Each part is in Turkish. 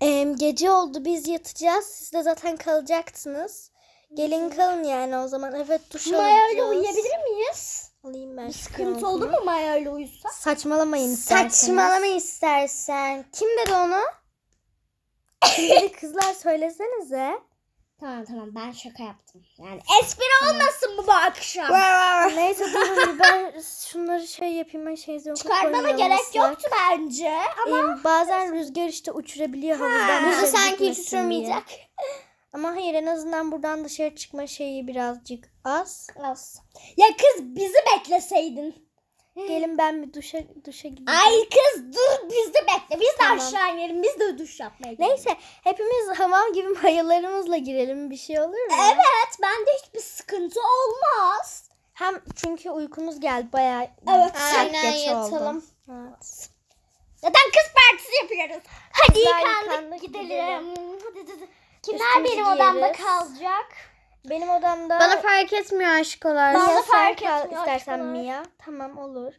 Em, gece oldu biz yatacağız. Siz de zaten kalacaksınız. Gelin kalın yani o zaman. Evet duş Maya ile alacağız. uyuyabilir miyiz? Alayım ben. Bir sıkıntı olur mu Maya ile uyusak? Saçmalamayın isterseniz. Saçmalama istersen. Kim dedi onu? Şimdi kızlar söylesenize. Tamam tamam ben şaka yaptım. Yani espri olmasın mı bu akşam? Neyse durun ben şunları şey yapayım ben şey izliyorum. Çıkarmana gerek yoktu bence. Ama bazen rüzgar işte uçurabiliyor havuzdan. Dışarı sanki hiç diye. Ama hayır en azından buradan dışarı çıkma şeyi birazcık az. az. Ya kız bizi bekleseydin. Gelin ben bir duşa duşa gideyim. Ay kız dur bizi bekle. Biz de Tamam. aşağı inelim. Biz de duş yapmaya gidelim. Neyse hepimiz hamam gibi mayalarımızla girelim bir şey olur mu? Evet bende hiçbir sıkıntı olmaz. Hem çünkü uykumuz geldi bayağı Evet, saat aynen, geç yatalım. Evet. Zaten kız partisi yapıyoruz. Hadi Kızlar yıkandık yıkandık, gidelim. Hadi, hadi, hadi. Kimler Üstümüzü benim odamda giyeriz. kalacak? Benim odamda Bana fark etmiyor aşkolar. Bana Mia fark kal etmiyor istersen aşkolar. Mia. Tamam olur.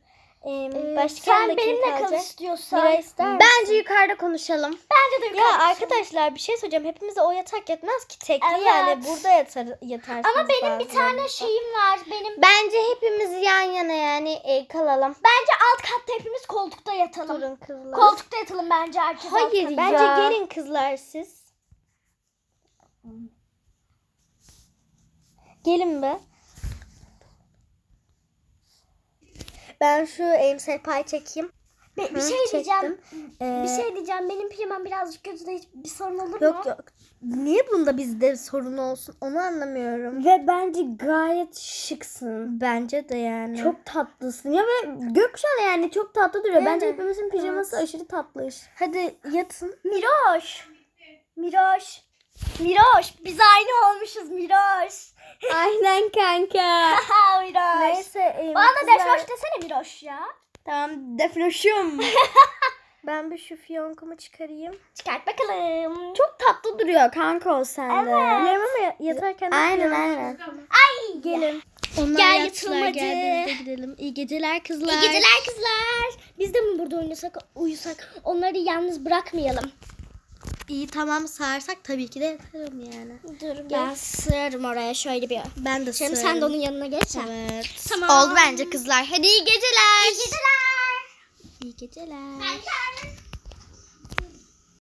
Ee, Ee, başka sen benimle kal kalacak? istiyorsan. Mira ister misin? Bence yukarıda konuşalım. Bence de Ya yukarı arkadaşlar bir şey söyleyeceğim. Hepimize o yatak yetmez ki tekli Evet. yani burada yatar yatarsınız. Ama benim bir tane bazılarınızda. şeyim var. Benim Bence hepimiz yan yana yani e, kalalım. bence alt katta hepimiz koltukta yatalım. Durun kızlar. Koltukta yatalım bence herkes. alt Hayır katta. Bence ya. gelin kızlar siz. Gelin be. Ben şu em sehpayı çekeyim. Bir, bir Hı, şey diyeceğim. çektim. Ee, Bir şey diyeceğim. Benim pijamam birazcık kötü de hiç bir sorun olur Yok mu? yok. Niye bunda bizde sorun olsun onu anlamıyorum. Ve bence gayet şıksın. Bence de yani. Çok tatlısın ya ve gökkuşağı yani çok tatlı duruyor. Bence Evet. hepimizin pijaması aşırı tatlı. Hadi yatın. Miroş. Miroş. Miroş. Biz aynı olmuşuz Miroş. Aynen kanka. Miroş. Neyse. em, Bana da defroş desene Miroş ya. tamam defloşum. Ben bir şu fiyonkumu çıkarayım. Çıkart bakalım. çok tatlı duruyor kanka o sende. Biliyorum ama ya- yatarken de Aynen aynen. Ay. Gelin. Onlar Gel yattılar, yatılmadı. Gel biz de gidelim. İyi geceler kızlar. İyi geceler kızlar. Biz de mi burada oynasak, uyusak? Onları yalnız bırakmayalım. İyi tamam sağırsak tabii ki de yatarım yani. Dur ben sığarım oraya şöyle bir. Ben de Şimdi sığarım. sen de onun yanına geç. Evet. Tamam. Oldu bence kızlar. Hadi iyi geceler. İyi geceler. İyi geceler. Bye.